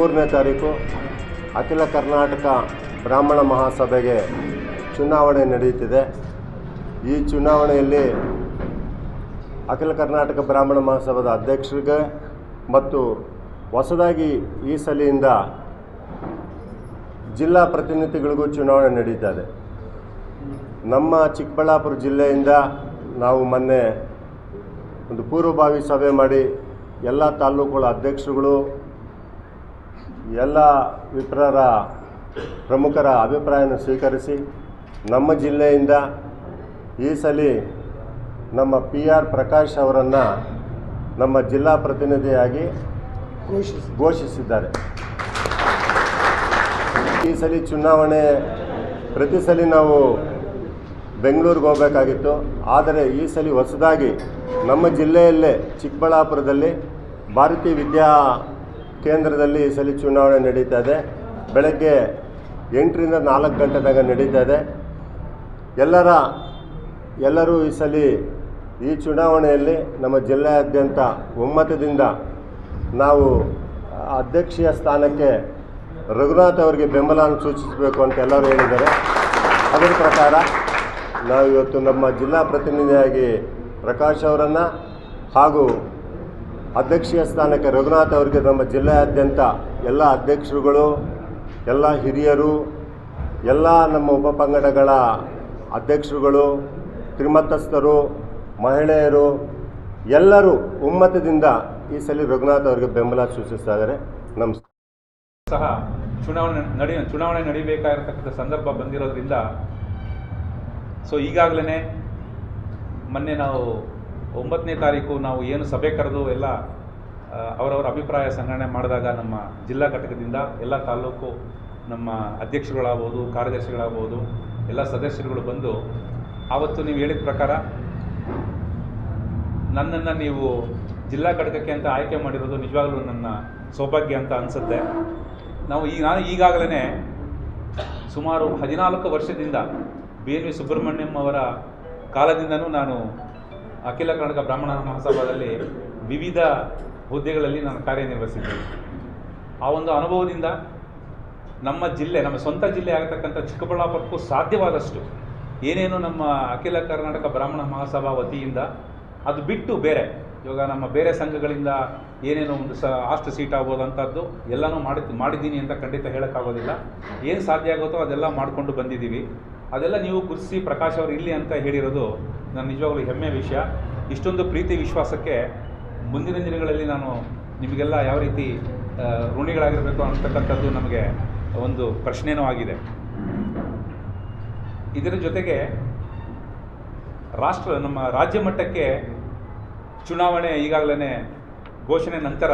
ಹದಿಮೂರನೇ ತಾರೀಕು ಅಖಿಲ ಕರ್ನಾಟಕ ಬ್ರಾಹ್ಮಣ ಮಹಾಸಭೆಗೆ ಚುನಾವಣೆ ನಡೆಯುತ್ತಿದೆ. ಈ ಚುನಾವಣೆಯಲ್ಲಿ ಅಖಿಲ ಕರ್ನಾಟಕ ಬ್ರಾಹ್ಮಣ ಮಹಾಸಭಾದ ಅಧ್ಯಕ್ಷರಿಗೆ ಮತ್ತು ಹೊಸದಾಗಿ ಈ ಸಲಿಯಿಂದ ಜಿಲ್ಲಾ ಪ್ರತಿನಿಧಿಗಳಿಗೂ ಚುನಾವಣೆ ನಡೀತಾ ಇದೆ ನಮ್ಮ ಚಿಕ್ಕಬಳ್ಳಾಪುರ ಜಿಲ್ಲೆಯಿಂದ ನಾವು ಮೊನ್ನೆ ಒಂದು ಪೂರ್ವಭಾವಿ ಸಭೆ ಮಾಡಿ ಎಲ್ಲ ತಾಲೂಕುಗಳ ಅಧ್ಯಕ್ಷರುಗಳು ಎಲ್ಲ ವಿಪ್ರರ ಪ್ರಮುಖರ ಅಭಿಪ್ರಾಯವನ್ನು ಸ್ವೀಕರಿಸಿ ನಮ್ಮ ಜಿಲ್ಲೆಯಿಂದ ಈ ಸಲ ನಮ್ಮ ಪಿ ಆರ್ ಪ್ರಕಾಶ್ ಅವರನ್ನು ನಮ್ಮ ಜಿಲ್ಲಾ ಪ್ರತಿನಿಧಿಯಾಗಿ ಘೋಷಿಸಿದ್ದಾರೆ. ಈ ಸಲ ಚುನಾವಣೆ ಪ್ರತಿ ಸಲ ನಾವು ಬೆಂಗಳೂರಿಗೆ ಹೋಗಬೇಕಾಗಿತ್ತು. ಆದರೆ ಈ ಸಲ ಹೊಸದಾಗಿ ನಮ್ಮ ಜಿಲ್ಲೆಯಲ್ಲೇ ಚಿಕ್ಕಬಳ್ಳಾಪುರದಲ್ಲಿ ಭಾರತೀಯ ವಿದ್ಯಾ ಕೇಂದ್ರದಲ್ಲಿ ಈ ಸಲ ಚುನಾವಣೆ ನಡೀತಾ ಇದೆ. ಬೆಳಗ್ಗೆ ಎಂಟರಿಂದ ನಾಲ್ಕು ಗಂಟೆ ತನಕ ನಡೀತಾ ಇದೆ. ಎಲ್ಲರ, ಎಲ್ಲರೂ ಈ ಸಲ ಈ ಚುನಾವಣೆಯಲ್ಲಿ ನಮ್ಮ ಜಿಲ್ಲೆಯಾದ್ಯಂತ ಒಮ್ಮತದಿಂದ ನಾವು ಅಧ್ಯಕ್ಷೀಯ ಸ್ಥಾನಕ್ಕೆ ರಘುನಾಥ್ ಅವರಿಗೆ ಬೆಂಬಲವನ್ನು ಸೂಚಿಸಬೇಕು ಅಂತ ಎಲ್ಲರೂ ಹೇಳಿದ್ದಾರೆ. ಅದರ ಪ್ರಕಾರ ನಾವು ಇವತ್ತು ನಮ್ಮ ಜಿಲ್ಲಾ ಪ್ರತಿನಿಧಿಯಾಗಿ ಪ್ರಕಾಶ್ ಅವರನ್ನು ಹಾಗೂ ಅಧ್ಯಕ್ಷೀಯ ಸ್ಥಾನಕ್ಕೆ ರಘುನಾಥ್ ಅವರಿಗೆ ನಮ್ಮ ಜಿಲ್ಲೆಯಾದ್ಯಂತ ಎಲ್ಲ ಅಧ್ಯಕ್ಷರುಗಳು, ಎಲ್ಲ ಹಿರಿಯರು, ಎಲ್ಲ ನಮ್ಮ ಉಪಪಂಗಡಗಳ ಅಧ್ಯಕ್ಷರುಗಳು, ತ್ರಿಮತಸ್ಥರು, ಮಹಿಳೆಯರು, ಎಲ್ಲರೂ ಒಮ್ಮತದಿಂದ ಈ ಸಲ ರಘುನಾಥ್ ಅವರಿಗೆ ಬೆಂಬಲ ಸೂಚಿಸ್ತಾ ಇದ್ದಾರೆ. ನಮಸ್ಕಾರ. ಸಹ ಚುನಾವಣೆ ನಡಿ, ಚುನಾವಣೆ ನಡೀಬೇಕಾಗಿರ್ತಕ್ಕಂಥ ಸಂದರ್ಭ ಬಂದಿರೋದ್ರಿಂದ, ಸೊ ಈಗಾಗಲೇ ಮೊನ್ನೆ ನಾವು ಒಂಬತ್ತನೇ ತಾರೀಕು ನಾವು ಏನು ಸಭೆ ಕರೆದು ಎಲ್ಲ ಅವರವರ ಅಭಿಪ್ರಾಯ ಸಂಗ್ರಹಣೆ ಮಾಡಿದಾಗ ನಮ್ಮ ಜಿಲ್ಲಾ ಘಟಕದಿಂದ ಎಲ್ಲ ತಾಲೂಕು ನಮ್ಮ ಅಧ್ಯಕ್ಷರುಗಳಾಗ್ಬೋದು, ಕಾರ್ಯದರ್ಶಿಗಳಾಗ್ಬೋದು, ಎಲ್ಲ ಸದಸ್ಯರುಗಳು ಬಂದು, ಆವತ್ತು ನೀವು ಹೇಳಿದ ಪ್ರಕಾರ ನನ್ನನ್ನು ನೀವು ಜಿಲ್ಲಾ ಘಟಕಕ್ಕೆ ಅಂತ ಆಯ್ಕೆ ಮಾಡಿರೋದು ನಿಜವಾಗಲೂ ನನ್ನ ಸೌಭಾಗ್ಯ ಅಂತ ಅನಿಸುತ್ತೆ. ನಾವು ಈಗ ನಾನು ಈಗಾಗಲೇ ಸುಮಾರು ಹದಿನಾಲ್ಕು ವರ್ಷದಿಂದ ಬಿ ಎನ್ ವಿ ಸುಬ್ರಹ್ಮಣ್ಯಂ ಅವರ ಕಾಲದಿಂದನೂ ನಾನು ಅಖಿಲ ಕರ್ನಾಟಕ ಬ್ರಾಹ್ಮಣ ಮಹಾಸಭಾದಲ್ಲಿ ವಿವಿಧ ಹುದ್ದೆಗಳಲ್ಲಿ ನಾನು ಕಾರ್ಯನಿರ್ವಹಿಸಿದ್ದೇನೆ ಆ ಒಂದು ಅನುಭವದಿಂದ ನಮ್ಮ ಜಿಲ್ಲೆ, ನಮ್ಮ ಸ್ವಂತ ಜಿಲ್ಲೆ ಆಗತಕ್ಕಂಥ ಚಿಕ್ಕಬಳ್ಳಾಪುರಕ್ಕೂ ಸಾಧ್ಯವಾದಷ್ಟು ಏನೇನು ನಮ್ಮ ಅಖಿಲ ಕರ್ನಾಟಕ ಬ್ರಾಹ್ಮಣ ಮಹಾಸಭಾ ವತಿಯಿಂದ ಅದು ಬಿಟ್ಟು ಬೇರೆ, ಇವಾಗ ನಮ್ಮ ಬೇರೆ ಸಂಘಗಳಿಂದ ಏನೇನೋ ಒಂದು ಸ ಆಸ್ಟ್ ಸೀಟ್ ಆಗ್ಬೋದು ಅಂಥದ್ದು ಎಲ್ಲನೂ ಮಾಡಿ, ಮಾಡಿದ್ದೀನಿ ಅಂತ ಖಂಡಿತ ಹೇಳೋಕ್ಕಾಗೋದಿಲ್ಲ. ಏನು ಸಾಧ್ಯ ಆಗುತ್ತೋ ಅದೆಲ್ಲ ಮಾಡಿಕೊಂಡು ಬಂದಿದ್ದೀವಿ. ಅದೆಲ್ಲ ನೀವು ಗುರುಸಿ ಪ್ರಕಾಶ್ ಅವರು ಇಲ್ಲಿ ಅಂತ ಹೇಳಿರೋದು ನನ್ನ ನಿಜವಾಗ್ಲೂ ಹೆಮ್ಮೆ ವಿಷಯ. ಇಷ್ಟೊಂದು ಪ್ರೀತಿ ವಿಶ್ವಾಸಕ್ಕೆ ಮುಂದಿನ ದಿನಗಳಲ್ಲಿ ನಾನು ನಿಮಗೆಲ್ಲ ಯಾವ ರೀತಿ ಋಣಿಗಳಾಗಿರಬೇಕು ಅಂತಕ್ಕಂಥದ್ದು ನಮಗೆ ಒಂದು ಪ್ರಶ್ನೆನೂ ಆಗಿದೆ. ಇದರ ಜೊತೆಗೆ ರಾಷ್ಟ್ರ, ನಮ್ಮ ರಾಜ್ಯ ಮಟ್ಟಕ್ಕೆ ಚುನಾವಣೆ ಈಗಾಗಲೇ ಘೋಷಣೆ ನಂತರ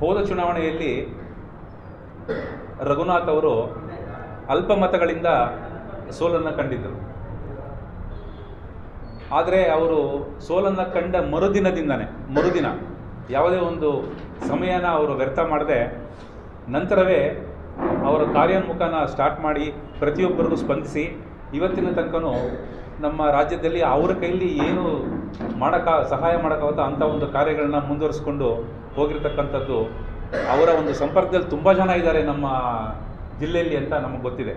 ಹೋದ ಚುನಾವಣೆಯಲ್ಲಿ ರಘುನಾಥ್ ಅವರು ಅಲ್ಪ ಮತಗಳಿಂದ ಸೋಲನ್ನು ಕಂಡಿದ್ದರು ಆದರೆ ಅವರು ಸೋಲನ್ನು ಕಂಡ ಮರುದಿನದಿಂದನೇ, ಮರುದಿನ, ಯಾವುದೇ ಒಂದು ಸಮಯನ ಅವರು ವ್ಯರ್ಥ ಮಾಡದೆ ನಂತರವೇ ಅವರ ಕಾರ್ಯೋನ್ಮುಖನ ಸ್ಟಾರ್ಟ್ ಮಾಡಿ ಪ್ರತಿಯೊಬ್ಬರಿಗೂ ಸ್ಪಂದಿಸಿ ಇವತ್ತಿನ ತನಕನೂ ನಮ್ಮ ರಾಜ್ಯದಲ್ಲಿ ಅವರ ಕೈಲಿ ಏನು ಮಾಡೋಕ್ಕ ಸಹಾಯ ಮಾಡೋಕ್ಕಾಗುತ್ತೋ ಅಂಥ ಒಂದು ಕಾರ್ಯಗಳನ್ನ ಮುಂದುವರಿಸ್ಕೊಂಡು ಹೋಗಿರ್ತಕ್ಕಂಥದ್ದು ಅವರ ಒಂದು ಸಂಪರ್ಕದಲ್ಲಿ ತುಂಬ ಜನ ಇದ್ದಾರೆ ನಮ್ಮ ಜಿಲ್ಲೆಯಲ್ಲಿ ಅಂತ ನಮಗೆ ಗೊತ್ತಿದೆ.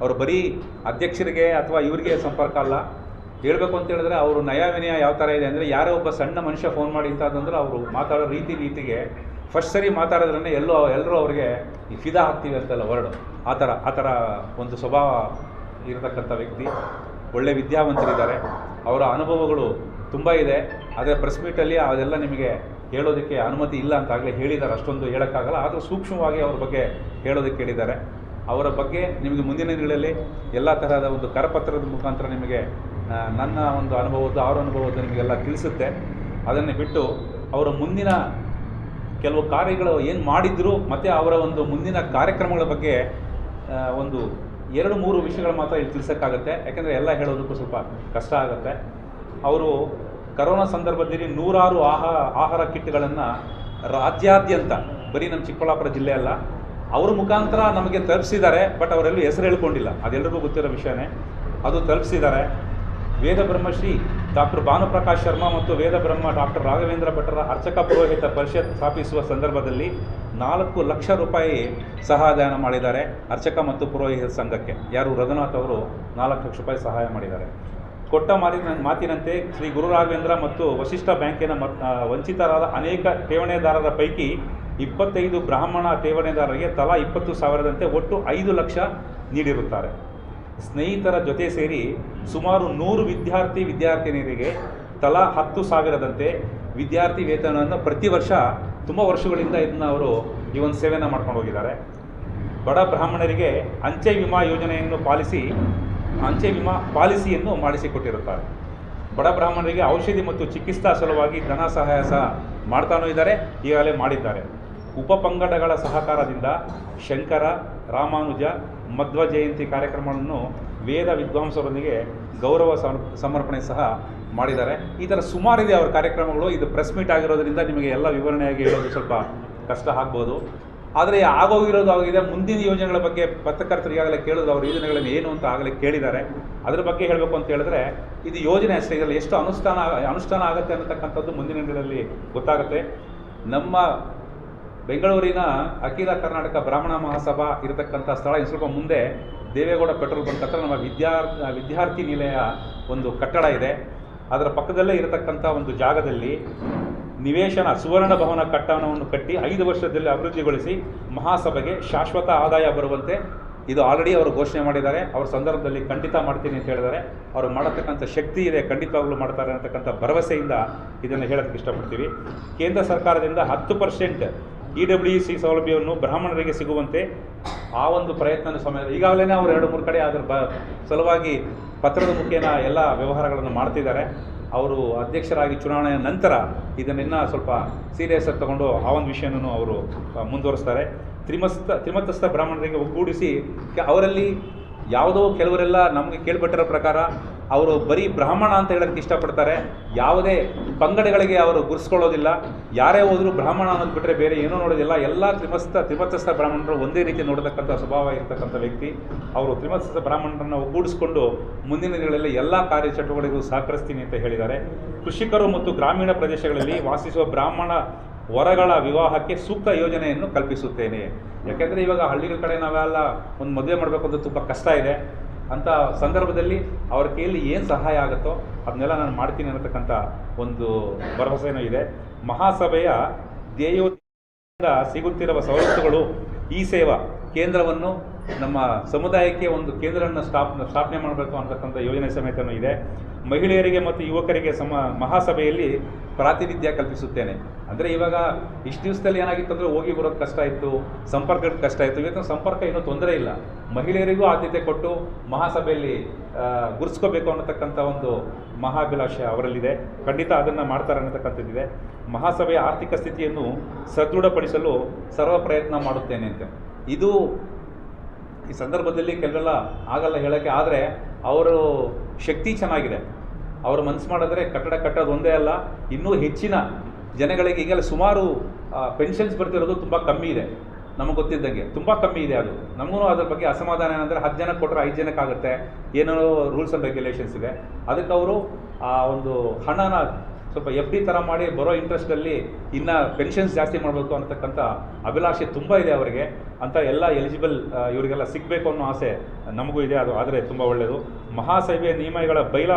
ಅವರು ಬರೀ ಅಧ್ಯಕ್ಷರಿಗೆ ಅಥವಾ ಇವರಿಗೆ ಸಂಪರ್ಕ ಅಲ್ಲ. ಹೇಳಬೇಕು ಅಂತ ಹೇಳಿದ್ರೆ ಅವರು ನಯ ವಿನಯ ಯಾವ ಥರ ಇದೆ ಅಂದರೆ ಯಾರೋ ಒಬ್ಬ ಸಣ್ಣ ಮನುಷ್ಯ ಫೋನ್ ಮಾಡಿ ಇಂಥದ್ದಂದ್ರೆ ಅವರು ಮಾತಾಡೋ ರೀತಿ ನೀತಿಗೆ ಫಸ್ಟ್ ಸರಿ ಮಾತಾಡೋದ್ರನ್ನೇ ಎಲ್ಲೋ, ಎಲ್ಲರೂ ಅವ್ರಿಗೆ ಈ ಫಿದಾ ಹಾಕ್ತೀವಿ ಅಂತಲ್ಲ ವರ್ಡು ಆ ಥರ ಆ ಥರ ಒಂದು ಸ್ವಭಾವ ಇರತಕ್ಕಂಥ ವ್ಯಕ್ತಿ. ಒಳ್ಳೆ ವಿದ್ಯಾವಂತರಿದ್ದಾರೆ. ಅವರ ಅನುಭವಗಳು ತುಂಬ ಇದೆ. ಆದರೆ ಪ್ರೆಸ್ ಮೀಟಲ್ಲಿ ಅದೆಲ್ಲ ನಿಮಗೆ ಹೇಳೋದಕ್ಕೆ ಅನುಮತಿ ಇಲ್ಲ ಅಂತಾಗಲೇ ಹೇಳಿದ್ದಾರೆ. ಅಷ್ಟೊಂದು ಹೇಳೋಕ್ಕಾಗಲ್ಲ. ಆದರೂ ಸೂಕ್ಷ್ಮವಾಗಿ ಅವ್ರ ಬಗ್ಗೆ ಹೇಳೋದಕ್ಕೆ ಹೇಳಿದ್ದಾರೆ. ಅವರ ಬಗ್ಗೆ ನಿಮಗೆ ಮುಂದಿನ ದಿನಗಳಲ್ಲಿ ಎಲ್ಲ ತರಹದ ಒಂದು ಕರಪತ್ರದ ಮುಖಾಂತರ ನಿಮಗೆ ನನ್ನ ಒಂದು ಅನುಭವದ ಅವರ ಅನುಭವದ ನಿಮಗೆಲ್ಲ ತಿಳಿಸುತ್ತೆ. ಅದನ್ನು ಬಿಟ್ಟು ಅವರ ಮುಂದಿನ ಕೆಲವು ಕಾರ್ಯಗಳು ಏನು ಮಾಡಿದ್ರು ಮತ್ತು ಅವರ ಒಂದು ಮುಂದಿನ ಕಾರ್ಯಕ್ರಮಗಳ ಬಗ್ಗೆ ಒಂದು ಎರಡು ಮೂರು ವಿಷಯಗಳು ಮಾತ್ರ ಇಲ್ಲಿ ತಿಳಿಸೋಕ್ಕಾಗತ್ತೆ. ಯಾಕೆಂದರೆ ಎಲ್ಲ ಹೇಳೋದಕ್ಕೂ ಸ್ವಲ್ಪ ಕಷ್ಟ ಆಗುತ್ತೆ. ಅವರು ಕರೋನಾ ಸಂದರ್ಭದಲ್ಲಿ ನೂರಾರು ಆಹಾರ ಆಹಾರ ಕಿಟ್ಗಳನ್ನು ರಾಜ್ಯಾದ್ಯಂತ, ಬರೀ ನಮ್ಮ ಚಿಕ್ಕಬಳ್ಳಾಪುರ ಜಿಲ್ಲೆ ಅಲ್ಲ ಅವ್ರ ಮುಖಾಂತರ ನಮಗೆ ತಲುಪಿಸಿದ್ದಾರೆ, ಬಟ್ ಅವರೆಲ್ಲೂ ಹೆಸರು ಹೇಳ್ಕೊಂಡಿಲ್ಲ. ಅದೆಲ್ಲರಿಗೂ ಗೊತ್ತಿರೋ ವಿಷಯನೇ. ಅದು ತಲುಪಿಸಿದ್ದಾರೆ. ವೇದ ಬ್ರಹ್ಮಶ್ರೀ ಡಾಕ್ಟರ್ ಭಾನುಪ್ರಕಾಶ್ ಶರ್ಮಾ ಮತ್ತು ವೇದ ಬ್ರಹ್ಮ ಡಾಕ್ಟರ್ ರಾಘವೇಂದ್ರ ಭಟ್ಟರ ಅರ್ಚಕ ಪುರೋಹಿತ ಪರಿಷತ್ ಸ್ಥಾಪಿಸುವ ಸಂದರ್ಭದಲ್ಲಿ ನಾಲ್ಕು ಲಕ್ಷ ರೂಪಾಯಿ ಸಹಾಯದಾನ ಮಾಡಿದ್ದಾರೆ ಅರ್ಚಕ ಮತ್ತು ಪುರೋಹಿತ ಸಂಘಕ್ಕೆ. ಯಾರು ರಘುನಾಥ್ ಅವರು ನಾಲ್ಕು ಲಕ್ಷ ರೂಪಾಯಿ ಸಹಾಯ ಮಾಡಿದ್ದಾರೆ. ಕೊಟ್ಟ ಮಾತಿನ ಮಾತಿನಂತೆ ಶ್ರೀ ಗುರು ರಾಘವೇಂದ್ರ ಮತ್ತು ವಶಿಷ್ಠ ಬ್ಯಾಂಕಿನ ಮ ವಂಚಿತರಾದ ಅನೇಕ ಠೇವಣಿದಾರರ ಪೈಕಿ ಇಪ್ಪತ್ತೈದು ಬ್ರಾಹ್ಮಣ ಠೇವಣಿದಾರರಿಗೆ ತಲಾ ಇಪ್ಪತ್ತು ಸಾವಿರದಂತೆ ಒಟ್ಟು ಐದು ಲಕ್ಷ ನೀಡಿರುತ್ತಾರೆ. ಸ್ನೇಹಿತರ ಜೊತೆ ಸೇರಿ ಸುಮಾರು ನೂರು ವಿದ್ಯಾರ್ಥಿ ವಿದ್ಯಾರ್ಥಿನಿಯರಿಗೆ ತಲಾ ಹತ್ತು ಸಾವಿರದಂತೆ ವಿದ್ಯಾರ್ಥಿ ವೇತನವನ್ನು ಪ್ರತಿ ವರ್ಷ ತುಂಬ ವರ್ಷಗಳಿಂದ ಇದನ್ನು ಅವರು ಈ ಒಂದು ಸೇವೆಯನ್ನು ಮಾಡ್ಕೊಂಡು ಹೋಗಿದ್ದಾರೆ. ಬಡ ಬ್ರಾಹ್ಮಣರಿಗೆ ಅಂಚೆ ವಿಮಾ ಯೋಜನೆಯನ್ನು ಪಾಲಿಸಿ, ಅಂಚೆ ವಿಮಾ ಪಾಲಿಸಿಯನ್ನು ಮಾಡಿಸಿಕೊಟ್ಟಿರುತ್ತಾರೆ. ಬಡ ಬ್ರಾಹ್ಮಣರಿಗೆ ಔಷಧಿ ಮತ್ತು ಚಿಕಿತ್ಸಾ ಸಲುವಾಗಿ ಧನ ಸಹಾಯ ಸಹ ಮಾಡ್ತಾನೂ ಇದ್ದಾರೆ, ಈಗಾಗಲೇ ಮಾಡಿದ್ದಾರೆ. ಉಪಪಂಗಡಗಳ ಸಹಕಾರದಿಂದ ಶಂಕರ, ರಾಮಾನುಜ, ಮಧ್ವ ಜಯಂತಿ ಕಾರ್ಯಕ್ರಮವನ್ನು ವೇದ ವಿದ್ವಾಂಸರೊಂದಿಗೆ ಗೌರವ ಸಮ- ಸಮರ್ಪಣೆ ಸಹ ಮಾಡಿದ್ದಾರೆ. ಈ ಥರ ಸುಮಾರಿದೆ ಅವರ ಕಾರ್ಯಕ್ರಮಗಳು. ಇದು ಪ್ರೆಸ್ ಮೀಟ್ ಆಗಿರೋದ್ರಿಂದ ನಿಮಗೆ ಎಲ್ಲ ವಿವರಣೆಯಾಗಿ ಹೇಳೋದು ಸ್ವಲ್ಪ ಕಷ್ಟ ಆಗ್ಬೋದು. ಆದರೆ ಆಗೋಗಿರೋದು ಆಗಿದೆ. ಮುಂದಿನ ಯೋಜನೆಗಳ ಬಗ್ಗೆ ಪತ್ರಕರ್ತರು ಈಗಾಗಲೇ ಕೇಳಿದ್ರು. ಅವ್ರ ಯೋಜನೆಗಳನ್ನು ಏನು ಅಂತ ಆಗಲೇ ಕೇಳಿದ್ದಾರೆ. ಅದ್ರ ಬಗ್ಗೆ ಹೇಳಬೇಕು ಅಂತ ಹೇಳಿದ್ರೆ, ಇದು ಯೋಜನೆ ಅಷ್ಟೇ. ಇದರಲ್ಲಿ ಎಷ್ಟು ಅನುಷ್ಠಾನ ಅನುಷ್ಠಾನ ಆಗುತ್ತೆ ಅನ್ನತಕ್ಕಂಥದ್ದು ಮುಂದಿನ ದಿನಗಳಲ್ಲಿ ಗೊತ್ತಾಗುತ್ತೆ. ನಮ್ಮ ಬೆಂಗಳೂರಿನ ಅಖಿಲ ಕರ್ನಾಟಕ ಬ್ರಾಹ್ಮಣ ಮಹಾಸಭಾ ಇರತಕ್ಕಂಥ ಸ್ಥಳ. ಸ್ವಲ್ಪ ಮುಂದೆ ದೇವೇಗೌಡ ಪೆಟ್ರೋಲ್ ಬಂಕ್ ಹತ್ರ ನಮ್ಮ ವಿದ್ಯಾರ್ಥಿ ವಿದ್ಯಾರ್ಥಿ ನಿಲಯ ಒಂದು ಕಟ್ಟಡ ಇದೆ. ಅದರ ಪಕ್ಕದಲ್ಲೇ ಇರತಕ್ಕಂಥ ಒಂದು ಜಾಗದಲ್ಲಿ ನಿವೇಶನ, ಸುವರ್ಣ ಭವನ ಕಟ್ಟಡವನ್ನು ಕಟ್ಟಿ ಐದು ವರ್ಷದಲ್ಲಿ ಅಭಿವೃದ್ಧಿಗೊಳಿಸಿ ಮಹಾಸಭೆಗೆ ಶಾಶ್ವತ ಆದಾಯ ಬರುವಂತೆ ಇದು ಆಲ್ರೆಡಿ ಅವರು ಘೋಷಣೆ ಮಾಡಿದ್ದಾರೆ. ಅವ್ರ ಸಂದರ್ಭದಲ್ಲಿ ಖಂಡಿತ ಮಾಡ್ತೀನಿ ಅಂತ ಹೇಳಿದ್ದಾರೆ. ಅವರು ಮಾಡತಕ್ಕಂಥ ಶಕ್ತಿ ಇದೆ, ಖಂಡಿತವಾಗ್ಲೂ ಮಾಡ್ತಾರೆ ಅಂತಕ್ಕಂಥ ಭರವಸೆಯಿಂದ ಇದನ್ನು ಹೇಳೋದಕ್ಕೆ ಇಷ್ಟಪಡ್ತೀವಿ. ಕೇಂದ್ರ ಸರ್ಕಾರದಿಂದ ಹತ್ತು ಪರ್ಸೆಂಟ್ ಇ ಡಬ್ಲ್ಯೂ ಸಿ ಸೌಲಭ್ಯವನ್ನು ಬ್ರಾಹ್ಮಣರಿಗೆ ಸಿಗುವಂತೆ ಆ ಒಂದು ಪ್ರಯತ್ನ ಸಮಯ ಈಗಾಗಲೇ ಅವರು ಎರಡು ಮೂರು ಕಡೆ ಅದರ ಬ ಸಲುವಾಗಿ ಪತ್ರದ ಮುಖೇನ ಎಲ್ಲ ವ್ಯವಹಾರಗಳನ್ನು ಮಾಡ್ತಿದ್ದಾರೆ. ಅವರು ಅಧ್ಯಕ್ಷರಾಗಿ ಚುನಾವಣೆಯ ನಂತರ ಇದನ್ನಿನ್ನ ಸ್ವಲ್ಪ ಸೀರಿಯಸ್ ಆಗಿ ತಗೊಂಡು ಆ ಒಂದು ವಿಷಯನೂ ಅವರು ಮುಂದುವರಿಸ್ತಾರೆ. ತ್ರಿಮಸ್ತ, ತ್ರಿಮತಸ್ಥ ಬ್ರಾಹ್ಮಣರಿಗೆ ಒಗ್ಗೂಡಿಸಿ ಅವರಲ್ಲಿ ಯಾವುದೋ ಕೆಲವರೆಲ್ಲ ನಮಗೆ ಕೇಳ್ಪಟ್ಟಿರೋ ಪ್ರಕಾರ ಅವರು ಬರೀ ಬ್ರಾಹ್ಮಣ ಅಂತ ಹೇಳೋಕ್ಕೆ ಇಷ್ಟಪಡ್ತಾರೆ. ಯಾವುದೇ ಪಂಗಡಗಳಿಗೆ ಅವರು ಗುರ್ಸ್ಕೊಳ್ಳೋದಿಲ್ಲ. ಯಾರೇ ಹೋದರೂ ಬ್ರಾಹ್ಮಣ ಅನ್ನೋದು ಬಿಟ್ಟರೆ ಬೇರೆ ಏನೂ ನೋಡೋದಿಲ್ಲ. ಎಲ್ಲ ತ್ರಿಮಸ್ತ ತ್ರಿಮತ್ಸಸ್ಥ ಬ್ರಾಹ್ಮಣರು ಒಂದೇ ರೀತಿ ನೋಡತಕ್ಕಂಥ ಸ್ವಭಾವ ಇರತಕ್ಕಂಥ ವ್ಯಕ್ತಿ. ಅವರು ತ್ರಿಮತ್ಸಸ್ಥ ಬ್ರಾಹ್ಮಣರನ್ನು ಒಗ್ಗೂಡಿಸ್ಕೊಂಡು ಮುಂದಿನ ದಿನಗಳಲ್ಲಿ ಎಲ್ಲ ಕಾರ್ಯಚಟುವಟಿಕೆಗಳಿಗೂ ಸಹಕರಿಸ್ತೀನಿ ಅಂತ ಹೇಳಿದ್ದಾರೆ. ಕೃಷಿಕರು ಮತ್ತು ಗ್ರಾಮೀಣ ಪ್ರದೇಶಗಳಲ್ಲಿ ವಾಸಿಸುವ ಬ್ರಾಹ್ಮಣ ವರಗಳ ವಿವಾಹಕ್ಕೆ ಸೂಕ್ತ ಯೋಜನೆಯನ್ನು ಕಲ್ಪಿಸುತ್ತೇನೆ. ಯಾಕೆಂದರೆ ಇವಾಗ ಹಳ್ಳಿಗಳ ಕಡೆ ನಾವೆಲ್ಲ ಒಂದು ಮದುವೆ ಮಾಡಬೇಕು ಅಂತ ತುಂಬ ಕಷ್ಟ ಇದೆ. ಅಂಥ ಸಂದರ್ಭದಲ್ಲಿ ಅವ್ರ ಕೈಯಲ್ಲಿ ಏನು ಸಹಾಯ ಆಗುತ್ತೋ ಅದನ್ನೆಲ್ಲ ನಾನು ಮಾಡ್ತೀನಿ ಅನ್ನತಕ್ಕಂಥ ಒಂದು ಭರವಸೆನೂ ಇದೆ. ಮಹಾಸಭೆಯ ಧ್ಯೇಯೋದ್ದೇಶದಿಂದ ಸಿಗುತ್ತಿರುವ ಸವಲತ್ತುಗಳು ಈ ಸೇವಾ ಕೇಂದ್ರವನ್ನು ನಮ್ಮ ಸಮುದಾಯಕ್ಕೆ ಒಂದು ಕೇಂದ್ರವನ್ನು ಸ್ಥಾಪ್, ಸ್ಥಾಪನೆ ಮಾಡಬೇಕು ಅಂತಕ್ಕಂಥ ಯೋಜನೆ ಸಮೇತನೂ ಇದೆ. ಮಹಿಳೆಯರಿಗೆ ಮತ್ತು ಯುವಕರಿಗೆ ಸಮ, ಮಹಾಸಭೆಯಲ್ಲಿ ಪ್ರಾತಿನಿಧ್ಯ ಕಲ್ಪಿಸುತ್ತೇನೆ. ಅಂದರೆ ಇವಾಗ ಇಷ್ಟು ದಿವಸದಲ್ಲಿ ಏನಾಗಿತ್ತು ಅಂದರೆ ಹೋಗಿ ಬರೋದು ಕಷ್ಟ ಇತ್ತು, ಸಂಪರ್ಕದ ಕಷ್ಟ ಇತ್ತು. ಇವತ್ತು ಸಂಪರ್ಕ ಏನೂ ತೊಂದರೆ ಇಲ್ಲ. ಮಹಿಳೆಯರಿಗೂ ಆದ್ಯತೆ ಕೊಟ್ಟು ಮಹಾಸಭೆಯಲ್ಲಿ ಗುರ್ಸ್ಕೋಬೇಕು ಅನ್ನತಕ್ಕಂಥ ಒಂದು ಮಹಾಭಿಲಾಷೆ ಅವರಲ್ಲಿದೆ. ಖಂಡಿತ ಅದನ್ನು ಮಾಡ್ತಾರೆ ಅನ್ನತಕ್ಕಂಥದ್ದಿದೆ. ಮಹಾಸಭೆಯ ಆರ್ಥಿಕ ಸ್ಥಿತಿಯನ್ನು ಸದೃಢಪಡಿಸಲು ಸರ್ವ ಪ್ರಯತ್ನ ಮಾಡುತ್ತೇನೆ ಅಂತ. ಇದು ಈ ಸಂದರ್ಭದಲ್ಲಿ ಕೆಲವೆಲ್ಲ ಆಗಲ್ಲ ಹೇಳೋಕ್ಕೆ, ಆದರೆ ಅವರು ಶಕ್ತಿ ಚೆನ್ನಾಗಿದೆ. ಅವರು ಮನಸ್ಸು ಮಾಡಿದ್ರೆ ಕಟ್ಟಡ ಕಟ್ಟೋದು ಒಂದೇ ಅಲ್ಲ, ಇನ್ನೂ ಹೆಚ್ಚಿನ ಜನಗಳಿಗೆ ಈಗೆಲ್ಲ ಸುಮಾರು ಪೆನ್ಷನ್ಸ್ ಬರ್ತಿರೋದು ತುಂಬ ಕಮ್ಮಿ ಇದೆ, ನಮಗೆ ಗೊತ್ತಿದ್ದಂಗೆ. ತುಂಬ ಕಮ್ಮಿ ಇದೆ ಅದು. ನಮಗೂ ಅದ್ರ ಬಗ್ಗೆ ಅಸಮಾಧಾನ ಏನಂದರೆ ಹತ್ತು ಜನಕ್ಕೆ ಕೊಟ್ಟರೆ ಐದು ಜನಕ್ಕೆ ಆಗುತ್ತೆ ಏನೋ ರೂಲ್ಸ್ ಆ್ಯಂಡ್ ರೆಗ್ಯುಲೇಷನ್ಸ್ ಇದೆ. ಅದಕ್ಕೆ ಅವರು, ಆ, ಒಂದು ಹಣನ ಸ್ವಲ್ಪ ಎಫ್ ಡಿ ಥರ ಮಾಡಿ ಬರೋ ಇಂಟ್ರೆಸ್ಟಲ್ಲಿ ಇನ್ನು ಪೆನ್ಷನ್ಸ್ ಜಾಸ್ತಿ ಮಾಡಬೇಕು ಅನ್ನತಕ್ಕಂಥ ಅಭಿಲಾಷೆ ತುಂಬ ಇದೆ ಅವರಿಗೆ ಅಂತ ಎಲ್ಲ ಎಲಿಜಿಬಲ್ ಇವರಿಗೆಲ್ಲ ಸಿಗಬೇಕು ಅನ್ನೋ ಆಸೆ ನಮಗೂ ಇದೆ. ಅದು ಆದರೆ ತುಂಬ ಒಳ್ಳೆಯದು ಮಹಾಸಭೆಯ ನಿಯಮಗಳ ಬೈಲ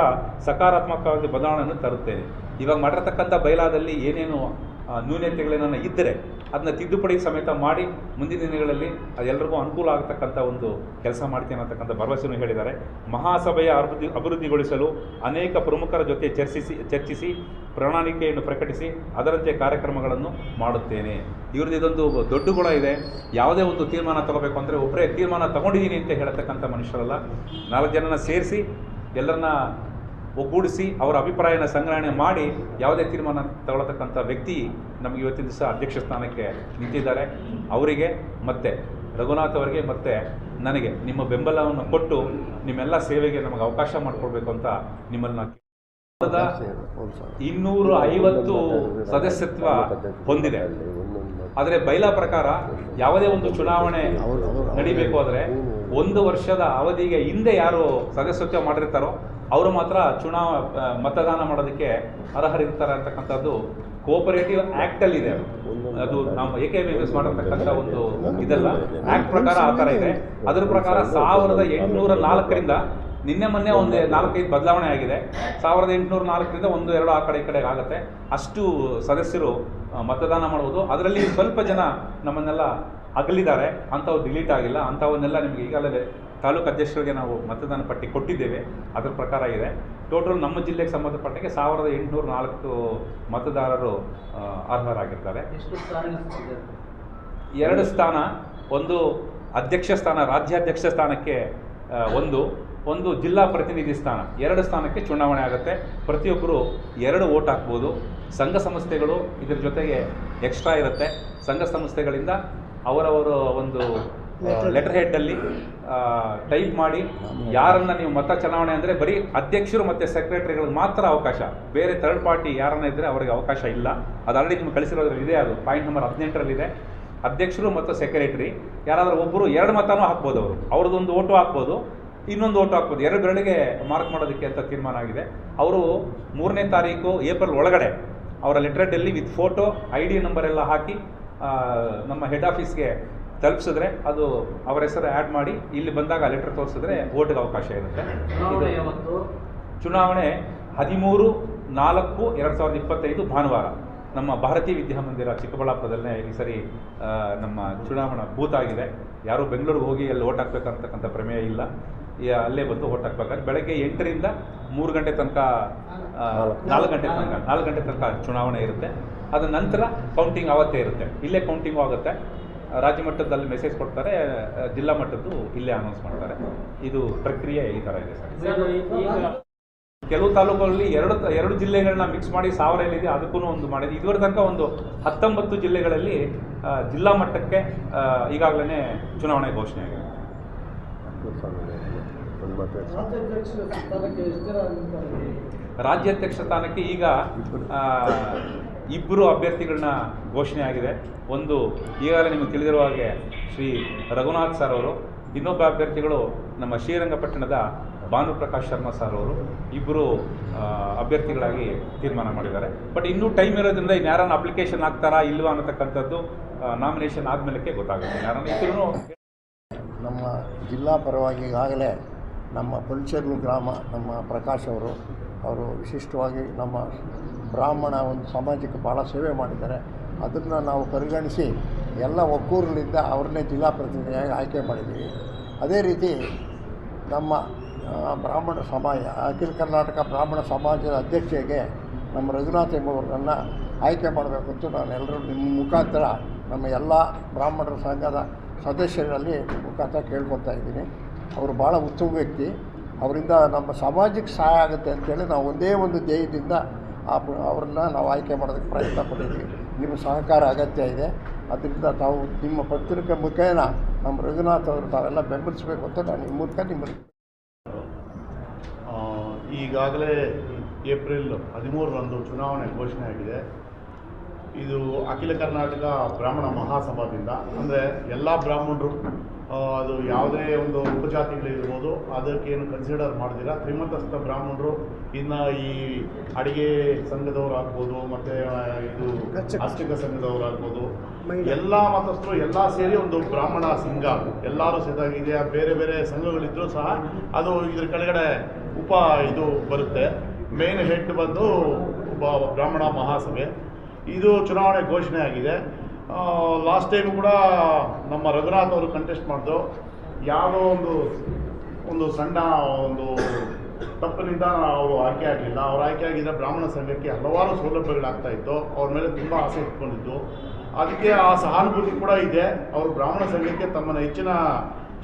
ಸಕಾರಾತ್ಮಕವಾಗಿ ಬದಲಾವಣೆಯನ್ನು ತರುತ್ತೇನೆ. ಇವಾಗ ಮಾಡಿರ್ತಕ್ಕಂಥ ಬೈಲಾದಲ್ಲಿ ಏನೇನು ಆ, ನ್ಯೂನತೆಗಳೇನ ಇದ್ದರೆ ಅದನ್ನ ತಿದ್ದುಪಡಿ ಸಮೇತ ಮಾಡಿ ಮುಂದಿನ ದಿನಗಳಲ್ಲಿ ಅದೆಲ್ಲರಿಗೂ ಅನುಕೂಲ ಆಗತಕ್ಕಂಥ ಒಂದು ಕೆಲಸ ಮಾಡ್ತೀನಿ ಅನ್ನತಕ್ಕಂಥ ಭರವಸೆಯನ್ನು ಹೇಳಿದ್ದಾರೆ. ಮಹಾಸಭೆಯ ಅಭಿವೃದ್ಧಿ ಅಭಿವೃದ್ಧಿಗೊಳಿಸಲು ಅನೇಕ ಪ್ರಮುಖರ ಜೊತೆ ಚರ್ಚಿಸಿ ಚರ್ಚಿಸಿ ಪ್ರಣಾಳಿಕೆಯನ್ನು ಪ್ರಕಟಿಸಿ ಅದರಂತೆ ಕಾರ್ಯಕ್ರಮಗಳನ್ನು ಮಾಡುತ್ತೇನೆ. ಇವ್ರದ್ದು ಇದೊಂದು ದೊಡ್ಡ ಗುಣ ಇದೆ. ಯಾವುದೇ ಒಂದು ತೀರ್ಮಾನ ತಗೋಬೇಕು ಅಂದರೆ ಒಬ್ಬರೇ ತೀರ್ಮಾನ ತಗೊಂಡಿದ್ದೀನಿ ಅಂತ ಹೇಳತಕ್ಕಂಥ ಮನುಷ್ಯರಲ್ಲ. ನಾಲ್ಕು ಜನನ ಸೇರಿಸಿ ಎಲ್ಲರನ್ನ ಒಗ್ಗೂಡಿಸಿ ಅವರ ಅಭಿಪ್ರಾಯನ ಸಂಗ್ರಹಣೆ ಮಾಡಿ ಯಾವುದೇ ತೀರ್ಮಾನ ತಗೊಳ್ಳತಕ್ಕಂಥ ವ್ಯಕ್ತಿ ನಮಗೆ ಇವತ್ತಿನ ದಿವಸ ಅಧ್ಯಕ್ಷ ಸ್ಥಾನಕ್ಕೆ ನಿಂತಿದ್ದಾರೆ. ಅವರಿಗೆ ಮತ್ತೆ ರಘುನಾಥ್ ಅವರಿಗೆ ಮತ್ತೆ ನನಗೆ ನಿಮ್ಮ ಬೆಂಬಲವನ್ನು ಕೊಟ್ಟು ನಿಮ್ಮೆಲ್ಲ ಸೇವೆಗೆ ನಮಗೆ ಅವಕಾಶ ಮಾಡಿಕೊಡ್ಬೇಕು ಅಂತ ನಿಮ್ಮಲ್ಲಿ ನಾನು ಇನ್ನೂರ ಐವತ್ತು ಸದಸ್ಯತ್ವ ಹೊಂದಿದೆ. ಆದರೆ ಬೈಲಾ ಪ್ರಕಾರ ಯಾವುದೇ ಒಂದು ಚುನಾವಣೆ ನಡಿಬೇಕು ಆದರೆ ಒಂದು ವರ್ಷದ ಅವಧಿಗೆ ಹಿಂದೆ ಯಾರು ಸದಸ್ಯತ್ವ ಮಾಡಿರ್ತಾರೋ ಅವರು ಮಾತ್ರ ಚುನಾವ ಮತದಾನ ಮಾಡೋದಕ್ಕೆ ಅರ್ಹರಿರ್ತಾರೆ ಅಂತಕ್ಕಂಥದ್ದು ಕೋಪರೇಟಿವ್ ಆ್ಯಕ್ಟಲ್ಲಿ ಇದೆ. ಅದು. ನಾವು ಎ ಕೆ ಯೂಸ್ ಮಾಡಿರ್ತಕ್ಕಂಥ ಒಂದು ಇದಲ್ಲ. ಆಕ್ಟ್ ಪ್ರಕಾರ ಆ ಥರ ಇದೆ. ಅದ್ರ ಪ್ರಕಾರ ಸಾವಿರದ ಎಂಟುನೂರ ನಾಲ್ಕರಿಂದ ನಿನ್ನೆ ಮೊನ್ನೆ ಒಂದು ನಾಲ್ಕೈದು ಬದಲಾವಣೆ ಆಗಿದೆ. ಸಾವಿರದ ಎಂಟುನೂರ ನಾಲ್ಕರಿಂದ ಒಂದು, ಎರಡು ಆ ಕಡೆ ಈ ಕಡೆ ಆಗುತ್ತೆ. ಅಷ್ಟು ಸದಸ್ಯರು ಮತದಾನ ಮಾಡುವುದು. ಅದರಲ್ಲಿ ಸ್ವಲ್ಪ ಜನ ನಮ್ಮನ್ನೆಲ್ಲ ಅಗಲಿದ್ದಾರೆ ಅಂಥವು ಡಿಲೀಟ್ ಆಗಿಲ್ಲ ಅಂಥವನ್ನೆಲ್ಲ ನಿಮಗೆ ಈಗಾಗಲೇ ತಾಲೂಕು ಅಧ್ಯಕ್ಷರಿಗೆ ನಾವು ಮತದಾನ ಪಟ್ಟಿ ಕೊಟ್ಟಿದ್ದೇವೆ. ಅದರ ಪ್ರಕಾರ ಇದೆ. ಟೋಟಲ್ ನಮ್ಮ ಜಿಲ್ಲೆಗೆ ಸಂಬಂಧಪಟ್ಟಂಗೆ ಸಾವಿರದ ಎಂಟುನೂರ ನಾಲ್ಕು ಮತದಾರರು ಅರ್ಹರಾಗಿರ್ತಾರೆ. ಎರಡು ಸ್ಥಾನ ಒಂದು ಅಧ್ಯಕ್ಷ ಸ್ಥಾನ ರಾಜ್ಯಾಧ್ಯಕ್ಷ ಸ್ಥಾನಕ್ಕೆ ಒಂದು ಒಂದು ಜಿಲ್ಲಾ ಪ್ರತಿನಿಧಿ ಸ್ಥಾನ. ಎರಡು ಸ್ಥಾನಕ್ಕೆ ಚುನಾವಣೆ ಆಗುತ್ತೆ. ಪ್ರತಿಯೊಬ್ಬರು ಎರಡು ಓಟ್ ಹಾಕ್ಬೋದು. ಸಂಘ ಸಂಸ್ಥೆಗಳು ಇದರ ಜೊತೆಗೆ ಎಕ್ಸ್ಟ್ರಾ ಇರುತ್ತೆ. ಸಂಘ ಸಂಸ್ಥೆಗಳಿಂದ ಅವರವರ ಒಂದು ಲೆಟರ್ ಹೆಡ್ಡಲ್ಲಿ ಟೈಪ್ ಮಾಡಿ ಯಾರನ್ನ ನೀವು ಮತ ಚಲಾವಣೆ ಅಂದರೆ ಬರೀ ಅಧ್ಯಕ್ಷರು ಮತ್ತೆ ಸೆಕ್ರೆಟರಿಗಳಿಗೆ ಮಾತ್ರ ಅವಕಾಶ. ಬೇರೆ ಥರ್ಡ್ ಪಾರ್ಟಿ ಯಾರನ್ನ ಇದ್ದರೆ ಅವರಿಗೆ ಅವಕಾಶ ಇಲ್ಲ. ಅದು ಆಲ್ರೆಡಿ ನಿಮ್ಗೆ ಕಳಿಸಿರೋದ್ರಲ್ಲಿ ಇದೆ ಅದು. ಪಾಯಿಂಟ್ ನಂಬರ್ ಹದಿನೆಂಟರಲ್ಲಿದೆ. ಅಧ್ಯಕ್ಷರು ಮತ್ತು ಸೆಕ್ರೆಟರಿ ಯಾರಾದರೂ ಒಬ್ಬರು ಎರಡು ಮತನೂ ಹಾಕ್ಬೋದು ಅವರು. ಅವ್ರದ್ದೊಂದು ಓಟು ಹಾಕ್ಬೋದು ಇನ್ನೊಂದು ಓಟು ಹಾಕ್ಬೋದು. ಎರಡು ಬೆರಳಿಗೆ ಮಾರ್ಕ್ ಮಾಡೋದಕ್ಕೆ ಅಂತ ತೀರ್ಮಾನ ಆಗಿದೆ. ಅವರು ಮೂರನೇ ತಾರೀಕು ಏಪ್ರಿಲ್ ಒಳಗಡೆ ಅವರ ಲೆಟ್ರೆಡಲ್ಲಿ with photo I D number ಎಲ್ಲ ಹಾಕಿ ನಮ್ಮ ಹೆಡ್ ಆಫೀಸ್ಗೆ ತಲುಪಿಸಿದ್ರೆ ಅದು ಅವರ ಹೆಸರು ಆ್ಯಡ್ ಮಾಡಿ ಇಲ್ಲಿ ಬಂದಾಗ ಲೆಟರ್ ತೋರಿಸಿದ್ರೆ ಓಟಿಗೆ ಅವಕಾಶ ಇರುತ್ತೆ. ಚುನಾವಣೆ ಹದಿಮೂರು ನಾಲ್ಕು ಎರಡು ಸಾವಿರದ ಇಪ್ಪತ್ತೈದು ಭಾನುವಾರ. ನಮ್ಮ ಭಾರತೀಯ ವಿದ್ಯಾಮಂದಿರ ಚಿಕ್ಕಬಳ್ಳಾಪುರದಲ್ಲೇ ಈ ಸರಿ ನಮ್ಮ ಚುನಾವಣಾ ಬೂತ್ ಆಗಿದೆ. ಯಾರು ಬೆಂಗಳೂರಿಗೆ ಹೋಗಿ ಅಲ್ಲಿ ಓಟ್ ಹಾಕ್ಬೇಕಂತಕ್ಕಂಥ ಪ್ರಮೇಯ ಇಲ್ಲ. ಅಲ್ಲೇ ಬಂದು ಹೊಟ್ಟು ಹಾಕ್ಬೇಕಾದ್ರೆ ಬೆಳಗ್ಗೆ ಎಂಟರಿಂದ ಮೂರು ಗಂಟೆ ತನಕ ನಾಲ್ಕು. ಗಂಟೆ ತನಕ ನಾಲ್ಕು. ಗಂಟೆ ತನಕ ಚುನಾವಣೆ ಇರುತ್ತೆ. ಅದ ನಂತರ ಕೌಂಟಿಂಗ್ ಆವತ್ತೇ ಇರುತ್ತೆ. ಇಲ್ಲೇ ಕೌಂಟಿಂಗ್ ಆಗುತ್ತೆ. ರಾಜ್ಯ ಮಟ್ಟದಲ್ಲಿ ಮೆಸೇಜ್ ಕೊಡ್ತಾರೆ ಜಿಲ್ಲಾ ಮಟ್ಟದ್ದು ಇಲ್ಲೇ ಅನೌನ್ಸ್ ಮಾಡ್ತಾರೆ. ಇದು ಪ್ರಕ್ರಿಯೆ ಈ ಥರ ಇದೆ ಸರ್. ಕೆಲವು ತಾಲೂಕುಗಳಲ್ಲಿ ಎರಡು ಎರಡು ಜಿಲ್ಲೆಗಳನ್ನ ಮಿಕ್ಸ್ ಮಾಡಿ ಸಾವಿರ ಏನಿದೆ ಅದಕ್ಕೂ ಒಂದು ಮಾಡಿದೆ. ಇದುವರೆ ತನಕ ಒಂದು ಹತ್ತೊಂಬತ್ತು ಜಿಲ್ಲೆಗಳಲ್ಲಿ ಜಿಲ್ಲಾ ಮಟ್ಟಕ್ಕೆ ಈಗಾಗಲೇ ಚುನಾವಣೆ ಘೋಷಣೆ ಆಗಿದೆ. ರಾಜ್ಯಾಧ್ಯಕ್ಷ ಸ್ಥಾನಕ್ಕೆ ಈಗ ಇಬ್ಬರು ಅಭ್ಯರ್ಥಿಗಳನ್ನ ಘೋಷಣೆ ಆಗಿದೆ. ಒಂದು ಈಗಾಗಲೇ ನಿಮಗೆ ತಿಳಿದಿರುವ ಹಾಗೆ ಶ್ರೀ ರಘುನಾಥ್ ಸರ್ ಅವರು, ಇನ್ನೊಬ್ಬ ಅಭ್ಯರ್ಥಿಗಳು ನಮ್ಮ ಶ್ರೀರಂಗಪಟ್ಟಣದ ಭಾನುಪ್ರಕಾಶ್ ಶರ್ಮಾ ಸರ್ ಅವರು, ಇಬ್ಬರು ಅಭ್ಯರ್ಥಿಗಳಾಗಿ ತೀರ್ಮಾನ ಮಾಡಿದ್ದಾರೆ. ಬಟ್ ಇನ್ನೂ ಟೈಮ್ ಇರೋದ್ರಿಂದ ಇನ್ನು ಯಾರನ್ನ ಅಪ್ಲಿಕೇಶನ್ ಹಾಕ್ತಾರಾ ಇಲ್ವಾ ಅನ್ನತಕ್ಕಂಥದ್ದು ನಾಮಿನೇಷನ್ ಆದಮೇಲೆ ಗೊತ್ತಾಗುತ್ತೆ. ಯಾರನ್ನ ನಮ್ಮ ಜಿಲ್ಲಾ ಪರವಾಗಿ ಈಗಾಗಲೇ ನಮ್ಮ ಪುಲ್ಚೇರ್ಲು ಗ್ರಾಮ, ನಮ್ಮ ಪ್ರಕಾಶ್ ಅವರು ಅವರು ವಿಶಿಷ್ಟವಾಗಿ ನಮ್ಮ ಬ್ರಾಹ್ಮಣ ಒಂದು ಸಮಾಜಕ್ಕೆ ಭಾಳ ಸೇವೆ ಮಾಡಿದ್ದಾರೆ. ಅದನ್ನು ನಾವು ಪರಿಗಣಿಸಿ ಎಲ್ಲ ಒಕ್ಕೂರಲ್ಲಿದ್ದ ಅವ್ರನ್ನೇ ಜಿಲ್ಲಾ ಪ್ರತಿನಿಧಿಯಾಗಿ ಆಯ್ಕೆ ಮಾಡಿದ್ದೀವಿ. ಅದೇ ರೀತಿ ನಮ್ಮ ಬ್ರಾಹ್ಮಣ ಸಮಾಜ, ಅಖಿಲ ಕರ್ನಾಟಕ ಬ್ರಾಹ್ಮಣ ಸಮಾಜದ ಅಧ್ಯಕ್ಷೆಗೆ ನಮ್ಮ ರಘುನಾಥ್ ಎಂಬುವರನ್ನು ಆಯ್ಕೆ ಮಾಡಬೇಕು ಅಂತ ನಾನು ಎಲ್ಲರೂ ನಿಮ್ಮ ಮುಖಾಂತರ ನಮ್ಮ ಎಲ್ಲ ಬ್ರಾಹ್ಮಣರ ಸಂಘದ ಸದಸ್ಯರಲ್ಲಿ ಮುಖಾಂತರ ಕೇಳ್ಕೊತಾ ಇದ್ದೀನಿ. ಅವರು ಭಾಳ ಉತ್ತಮ ವ್ಯಕ್ತಿ. ಅವರಿಂದ ನಮ್ಮ ಸಮಾಜಕ್ಕೆ ಸಹಾಯ ಆಗುತ್ತೆ ಅಂತೇಳಿ ನಾವು ಒಂದೇ ಒಂದು ಧ್ಯೇಯದಿಂದ ಆ ಅವ್ರನ್ನ ನಾವು ಆಯ್ಕೆ ಮಾಡೋದಕ್ಕೆ ಪ್ರಯತ್ನ ಪಡಿದ್ವಿ ನಿಮ್ಮ ಸಹಕಾರ ಅಗತ್ಯ ಇದೆ. ಅದರಿಂದ ತಾವು ನಿಮ್ಮ ಪತ್ರಿಕೆ ಮುಖೇನ ನಮ್ಮ ರಘುನಾಥ್ ಅವರು ತಾವೆಲ್ಲ ಬೆಂಬಲಿಸಬೇಕು ಅಂತ ನಾನು ನಿಮ್ಮ ಮೂಲಕ ನಿಮ್ಮಲ್ಲಿ ಈಗಾಗಲೇ ಏಪ್ರಿಲ್ ಹದಿಮೂರರಂದು ಚುನಾವಣೆ ಘೋಷಣೆ ಆಗಿದೆ. ಇದು ಅಖಿಲ ಕರ್ನಾಟಕ ಬ್ರಾಹ್ಮಣ ಮಹಾಸಭಾದಿಂದ. ಅಂದರೆ ಎಲ್ಲ ಬ್ರಾಹ್ಮಣರು ಅದು ಯಾವುದೇ ಒಂದು ಉಪಜಾತಿಗಳಿರ್ಬೋದು ಅದಕ್ಕೇನು ಕನ್ಸಿಡರ್ ಮಾಡಿದಿಲ್ಲ. ಶ್ರೀಮಂತಸ್ಥ ಬ್ರಾಹ್ಮಣರು ಇನ್ನು ಈ ಅಡಿಗೆ ಸಂಘದವ್ರು ಆಗ್ಬೋದು ಮತ್ತು ಇದು ಅರ್ಚಕ ಸಂಘದವ್ರು ಆಗ್ಬೋದು ಎಲ್ಲ ಮತಸ್ಥರು ಎಲ್ಲ ಸೇರಿ ಒಂದು ಬ್ರಾಹ್ಮಣ ಸಂಘ ಎಲ್ಲರೂ ಸೇರಿದಾಗಿದೆ ಬೇರೆ ಬೇರೆ ಸಂಘಗಳಿದ್ದರೂ ಸಹ ಅದು ಇದ್ರ ಕೆಳಗಡೆ ಉಪ ಇದು ಬರುತ್ತೆ. ಮೇನ್ ಹೆಡ್ ಬಂದು ಬ್ರಾಹ್ಮಣ ಮಹಾಸಭೆ. ಇದು ಚುನಾವಣೆ ಘೋಷಣೆ ಆಗಿದೆ. ಲಾಸ್ಟ್ ಟೈಮ್ ಕೂಡ ನಮ್ಮ ರಘುನಾಥ್ ಅವರು ಕಂಟೆಸ್ಟ್ ಮಾಡಿದ್ರು. ಯಾವುದೋ ಒಂದು ಒಂದು ಸಣ್ಣ ಒಂದು ತಪ್ಪಿನಿಂದ ಅವರು ಆಯ್ಕೆ ಆಗಲಿಲ್ಲ. ಅವ್ರು ಆಯ್ಕೆ ಆಗಿದ್ದ ಬ್ರಾಹ್ಮಣ ಸಂಘಕ್ಕೆ ಹಲವಾರು ಸೌಲಭ್ಯಗಳಾಗ್ತಾ ಇತ್ತು. ಅವ್ರ ಮೇಲೆ ತುಂಬ ಆಸೆ ಇಟ್ಕೊಂಡಿದ್ದು. ಅದಕ್ಕೆ ಆ ಸಹಾನುಭೂತಿ ಕೂಡ ಇದೆ. ಅವರು ಬ್ರಾಹ್ಮಣ ಸಂಘಕ್ಕೆ ತಮ್ಮನ್ನು ಹೆಚ್ಚಿನ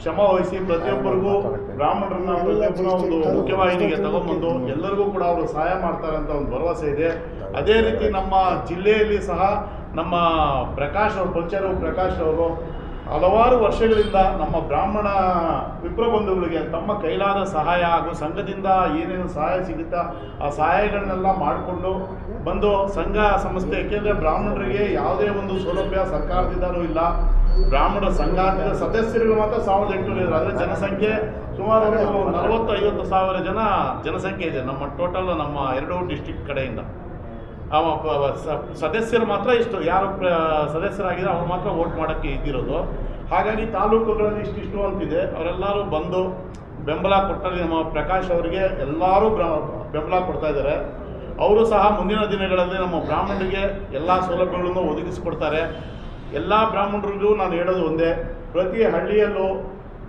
ಶ್ರಮ ವಹಿಸಿ ಪ್ರತಿಯೊಬ್ಬರಿಗೂ ಬ್ರಾಹ್ಮಣರನ್ನ ಒಂದು ಮುಖ್ಯವಾಹಿನಿಗೆ ತಗೊಂಡ್ಬಂದು ಎಲ್ಲರಿಗೂ ಕೂಡ ಅವರು ಸಹಾಯ ಮಾಡ್ತಾರೆ ಅಂತ ಒಂದು ಭರವಸೆ ಇದೆ. ಅದೇ ರೀತಿ ನಮ್ಮ ಜಿಲ್ಲೆಯಲ್ಲಿ ಸಹ ನಮ್ಮ ಪ್ರಕಾಶ್ ಅವರು, ಪಂಚರು ಪ್ರಕಾಶ್ ಅವರು ಹಲವಾರು ವರ್ಷಗಳಿಂದ ನಮ್ಮ ಬ್ರಾಹ್ಮಣ ವಿಪ್ರ ಬಂಧುಗಳಿಗೆ ತಮ್ಮ ಕೈಲಾದ ಸಹಾಯ ಹಾಗೂ ಸಂಘದಿಂದ ಏನೇನು ಸಹಾಯ ಸಿಗುತ್ತಾ ಆ ಸಹಾಯಗಳನ್ನೆಲ್ಲ ಮಾಡಿಕೊಂಡು ಬಂದು ಸಂಘ ಸಂಸ್ಥೆ ಏಕೆಂದರೆ ಬ್ರಾಹ್ಮಣರಿಗೆ ಯಾವುದೇ ಒಂದು ಸೌಲಭ್ಯ ಸರ್ಕಾರದಿಂದಲೂ ಇಲ್ಲ. ಬ್ರಾಹ್ಮಣ ಸಂಘ ಅಂತ ಸದಸ್ಯರುಗಳು ಮಾತ್ರ ಸಾವಿರದ ಎಂಟುನೂರು ಇದ್ದಾರೆ ಅಂದರೆ ಜನಸಂಖ್ಯೆ ಸುಮಾರು ಒಂದು ನಲವತ್ತು ಐವತ್ತು ಸಾವಿರ ಜನ ಜನಸಂಖ್ಯೆ ಇದೆ ನಮ್ಮ ಟೋಟಲ್ ನಮ್ಮ ಎರಡು ಡಿಸ್ಟಿಕ್ ಕಡೆಯಿಂದ. ಅವ ಸದಸ್ಯರು ಮಾತ್ರ ಇಷ್ಟು, ಯಾರು ಪ್ರ ಸದಸ್ಯರಾಗಿದ್ದಾರೆ ಅವ್ರು ಮಾತ್ರ ವೋಟ್ ಮಾಡೋಕ್ಕೆ ಇದ್ದಿರೋದು. ಹಾಗಾಗಿ ತಾಲೂಕುಗಳಲ್ಲಿ ಇಷ್ಟಿಷ್ಟು ಅಂತಿದೆ. ಅವರೆಲ್ಲರೂ ಬಂದು ಬೆಂಬಲ ಕೊಟ್ಟರೆ ನಮ್ಮ ಪ್ರಕಾಶ್ ಅವರಿಗೆ ಎಲ್ಲರೂ ಬೆಂಬಲ ಕೊಡ್ತಾ ಇದ್ದಾರೆ. ಅವರು ಸಹ ಮುಂದಿನ ದಿನಗಳಲ್ಲಿ ನಮ್ಮ ಬ್ರಾಹ್ಮಣರಿಗೆ ಎಲ್ಲ ಸೌಲಭ್ಯಗಳನ್ನು ಒದಗಿಸಿಕೊಡ್ತಾರೆ. ಎಲ್ಲ ಬ್ರಾಹ್ಮಣರಿಗೂ ನಾನು ಹೇಳೋದು ಒಂದೇ, ಪ್ರತಿ ಹಳ್ಳಿಯಲ್ಲೂ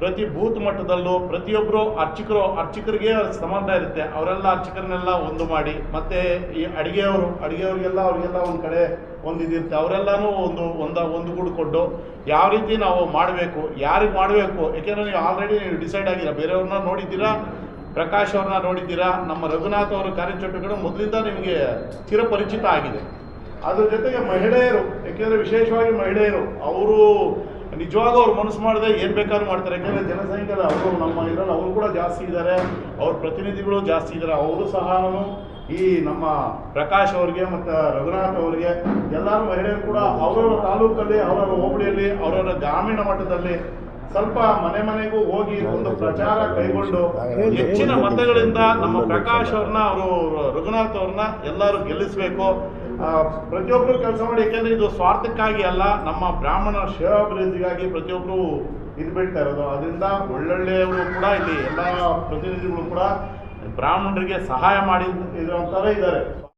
ಪ್ರತಿ ಬೂತ್ ಮಟ್ಟದಲ್ಲೂ ಪ್ರತಿಯೊಬ್ಬರು ಅರ್ಚಕರು, ಅರ್ಚಕರಿಗೆ ಸಂಬಂಧ ಇರುತ್ತೆ. ಅವರೆಲ್ಲ ಅರ್ಚಕರನ್ನೆಲ್ಲ ಒಂದು ಮಾಡಿ, ಮತ್ತೆ ಈ ಅಡುಗೆಯವರು, ಅಡಿಗೆಯವರಿಗೆಲ್ಲ ಅವರಿಗೆಲ್ಲ ಒಂದು ಕಡೆ ಒಂದು ಇದಿರುತ್ತೆ. ಅವರೆಲ್ಲನೂ ಒಂದು, ಒಂದ, ಒಂದು ಕೊಟ್ಟು ಯಾವ ರೀತಿ ನಾವು ಮಾಡಬೇಕು, ಯಾರಿಗೆ ಮಾಡಬೇಕು ಯಾಕೆಂದ್ರೆ ನೀವು ಆಲ್ರೆಡಿ ನೀವು ಡಿಸೈಡ್ ಆಗಿಲ್ಲ ಬೇರೆಯವ್ರನ್ನ ನೋಡಿದ್ದೀರಾ? ಪ್ರಕಾಶ್ ಅವ್ರನ್ನ ನೋಡಿದ್ದೀರಾ? ನಮ್ಮ ರಘುನಾಥ್ ಅವರ ಕಾರ್ಯಚಟುವಟಿಕೆಗಳು ಮೊದಲಿಂದ ನಿಮಗೆ ಚಿರಪರಿಚಿತ ಆಗಿದೆ. ಅದ್ರ ಜೊತೆಗೆ ಮಹಿಳೆಯರು ಯಾಕೆಂದರೆ ವಿಶೇಷವಾಗಿ ಮಹಿಳೆಯರು, ಅವರು ನಿಜವಾಗೂ ಅವ್ರು ಮನಸ್ಸು ಮಾಡದೆ ಏನು ಬೇಕಾದ್ರೂ ಮಾಡ್ತಾರೆ. ಯಾಕೆಂದರೆ ಜನಸಂಖ್ಯೆ ಅವರು ನಮ್ಮ ಇದರಲ್ಲಿ ಅವರು ಕೂಡ ಜಾಸ್ತಿ ಇದ್ದಾರೆ ಅವ್ರ ಪ್ರತಿನಿಧಿಗಳು ಜಾಸ್ತಿ ಇದ್ದಾರೆ ಅವರು ಸಹ ಈ ನಮ್ಮ ಪ್ರಕಾಶ್ ಅವ್ರಿಗೆ ಮತ್ತು ರಘುನಾಥ್ ಅವ್ರಿಗೆ ಎಲ್ಲರೂ ಮಹಿಳೆಯರು ಕೂಡ ಅವರವರ ತಾಲೂಕಲ್ಲಿ, ಅವರವರ ಹೋಬಳಿಯಲ್ಲಿ, ಅವರವರ ಗ್ರಾಮೀಣ ಮಟ್ಟದಲ್ಲಿ ಸ್ವಲ್ಪ ಮನೆ ಮನೆಗೂ ಹೋಗಿ ಒಂದು ಪ್ರಚಾರ ಕೈಗೊಂಡು ಹೆಚ್ಚಿನ ಮತಗಳಿಂದ ನಮ್ಮ ಪ್ರಕಾಶ್ ಅವ್ರನ್ನ, ಅವರು ರಘುನಾಥ್ ಅವ್ರನ್ನ ಎಲ್ಲರೂ ಗೆಲ್ಲಿಸಬೇಕು. ಪ್ರತಿಯೊಬ್ಬರು ಕೆಲಸ ಮಾಡಿ, ಯಾಕೆಂದ್ರೆ ಇದು ಸ್ವಾರ್ಥಕ್ಕಾಗಿ ಅಲ್ಲ, ನಮ್ಮ ಬ್ರಾಹ್ಮಣ ಶ್ರೇಯಾಭಿವೃದ್ಧಿಗಾಗಿ ಪ್ರತಿಯೊಬ್ಬರು ಇದು ಬಿಡ್ತಾ ಇರೋದು. ಅದರಿಂದ ಒಳ್ಳೊಳ್ಳೆಯವರು ಕೂಡ ಇಲ್ಲಿ ಎಲ್ಲ ಪ್ರತಿನಿಧಿಗಳು ಕೂಡ ಬ್ರಾಹ್ಮಣರಿಗೆ ಸಹಾಯ ಮಾಡಿ ಇರುವಂಥವರೇ ಇದ್ದಾರೆ.